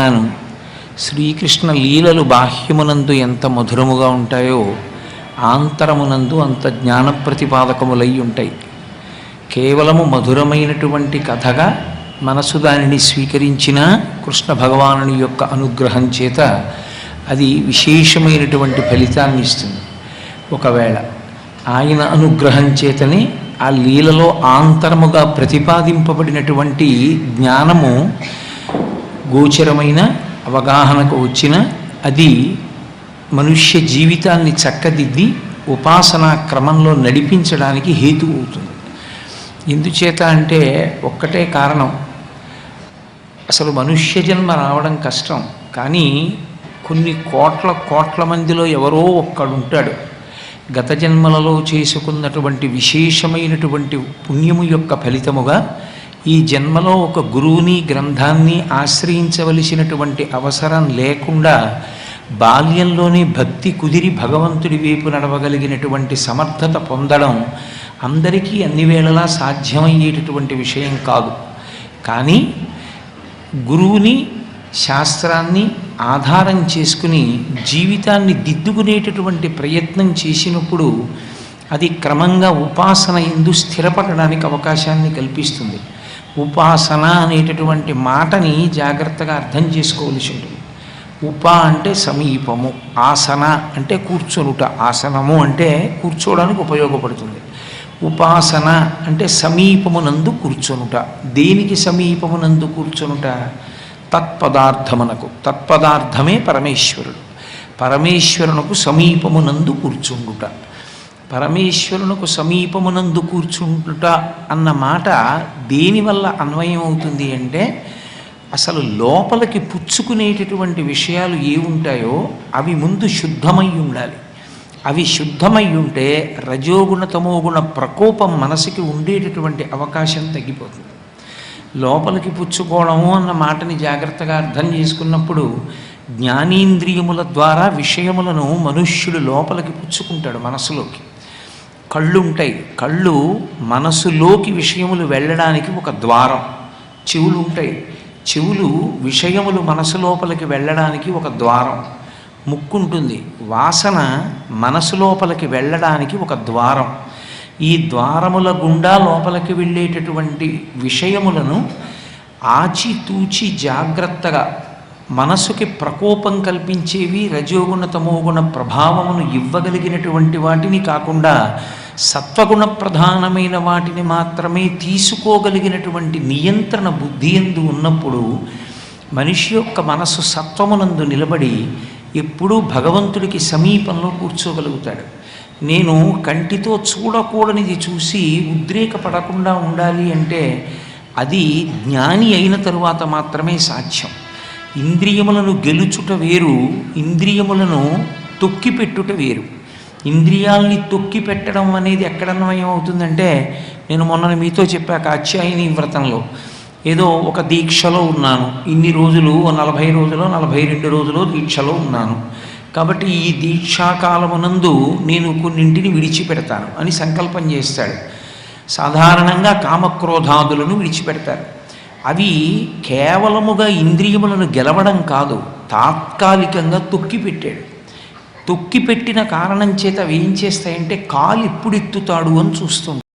జ్ఞానం. శ్రీకృష్ణ లీలలు బాహ్యమునందు ఎంత మధురముగా ఉంటాయో ఆంతరమునందు అంత జ్ఞాన ప్రతిపాదకములై ఉంటాయి. కేవలము మధురమైనటువంటి కథగా మనసు దానిని స్వీకరించిన కృష్ణ భగవానుని యొక్క అనుగ్రహం చేత అది విశేషమైనటువంటి ఫలితాన్ని ఇస్తుంది. ఒకవేళ ఆయన అనుగ్రహం చేతనే ఆ లీలలో ఆంతరముగా ప్రతిపాదింపబడినటువంటి జ్ఞానము గోచరమైన అవగాహనకు వచ్చిన అది మనుష్య జీవితాన్ని చక్కదిద్ది ఉపాసనా క్రమంలో నడిపించడానికి హేతు అవుతుంది. ఎందుచేత అంటే ఒక్కటే కారణం. అసలు మనుష్య జన్మ రావడం కష్టం. కానీ కొన్ని కోట్ల కోట్ల మందిలో ఎవరో ఒక్కడుంటాడు. గత జన్మలలో చేసుకున్నటువంటి విశేషమైనటువంటి పుణ్యము యొక్క ఫలితముగా ఈ జన్మలో ఒక గురువుని గ్రంథాన్ని ఆశ్రయించవలసినటువంటి అవసరం లేకుండా బాల్యంలోనే భక్తి కుదిరి భగవంతుడి వైపు నడవగలిగినటువంటి సమర్థత పొందడం అందరికీ అన్ని వేళలా సాధ్యమయ్యేటటువంటి విషయం కాదు. కానీ గురువుని శాస్త్రాన్ని ఆధారం చేసుకుని జీవితాన్ని దిద్దుకునేటటువంటి ప్రయత్నం చేసినప్పుడు అది క్రమంగా ఉపాసన ఎందు స్థిరపడడానికి అవకాశాన్ని కల్పిస్తుంది. ఉపాసన అనేటటువంటి మాటని జాగ్రత్తగా అర్థం చేసుకోవలసి ఉంటుంది ఉప అంటే సమీపము ఆసన అంటే కూర్చొనుట ఆసనము అంటే కూర్చోవడానికి ఉపయోగపడుతుంది. ఉపాసన అంటే సమీపమునందు కూర్చొనుట. దేనికి సమీపమునందు కూర్చొనుట? తత్పదార్థమునకు. తత్పదార్థమే పరమేశ్వరుడు. పరమేశ్వరునకు సమీపమునందు కూర్చుండుట. పరమేశ్వరునకు సమీపమునందు కూర్చుంటుట అన్న మాట దేనివల్ల అన్వయం అవుతుంది అంటే అసలు లోపలికి పుచ్చుకునేటటువంటి విషయాలు ఏ ఉంటాయో అవి ముందు శుద్ధమై ఉండాలి. అవి శుద్ధమై ఉంటే రజోగుణ తమోగుణ ప్రకోపం మనసుకి ఉండేటటువంటి అవకాశం తగ్గిపోతుంది. లోపలికి పుచ్చుకోవడము అన్న మాటని జాగ్రత్తగా అర్థం చేసుకున్నప్పుడు జ్ఞానేంద్రియముల ద్వారా విషయములను మనుష్యుడు లోపలికి పుచ్చుకుంటాడు మనసులోకి. కళ్ళు ఉంటాయి కళ్ళు మనసులోకి విషయములు వెళ్ళడానికి ఒక ద్వారం. చెవులు ఉంటాయి చెవులు విషయములు మనసు లోపలికి వెళ్ళడానికి ఒక ద్వారం. ముక్కు ఉంటుంది వాసన మనసు లోపలికి వెళ్ళడానికి ఒక ద్వారం. ఈ ద్వారముల గుండా లోపలికి వెళ్ళేటటువంటి విషయములను ఆచితూచి జాగ్రత్తగా మనసుకి ప్రకోపం కల్పించేవి రజోగుణ తమోగుణ ప్రభావమును ఇవ్వగలిగినటువంటి వాటిని కాకుండా సత్వగుణ ప్రధానమైన వాటిని మాత్రమే తీసుకోగలిగినటువంటి నియంత్రణ బుద్ధి ఎందు ఉన్నప్పుడు మనిషి యొక్క మనసు సత్వమునందు నిలబడి ఎప్పుడూ భగవంతుడికి సమీపంలో కూర్చోగలుగుతాడు. నేను కంటితో చూడకూడనిది చూసి ఉద్రేకపడకుండా ఉండాలి అంటే అది జ్ఞాని అయిన తరువాత మాత్రమే సాధ్యం. ఇంద్రియములను గెలుచుట వేరు ఇంద్రియములను తొక్కిపెట్టుట వేరు. ఇంద్రియాల్ని తొక్కి పెట్టడం అనేది ఎక్కడన్వయం ఏమవుతుందంటే నేను మొన్న మీతో చెప్పాక అత్యాయని వ్రతంలో. ఏదో ఒక దీక్షలో ఉన్నాను. ఇన్ని రోజులు ఓ నలభై రోజులు నలభై రెండు రోజులు దీక్షలో ఉన్నాను. కాబట్టి ఈ దీక్షాకాలమునందు నేను కొన్నింటిని విడిచిపెడతాను అని సంకల్పం చేస్తాడు. సాధారణంగా కామక్రోధాదులను విడిచిపెడతారు. అవి కేవలముగా ఇంద్రియములను గెలవడం కాదు తాత్కాలికంగా తొక్కిపెట్టాడు. తొక్కిపెట్టిన కారణం చేత అవి ఏం చేస్తాయంటే కాలు ఎప్పుడు ఎత్తుతాడు అని చూస్తుంది.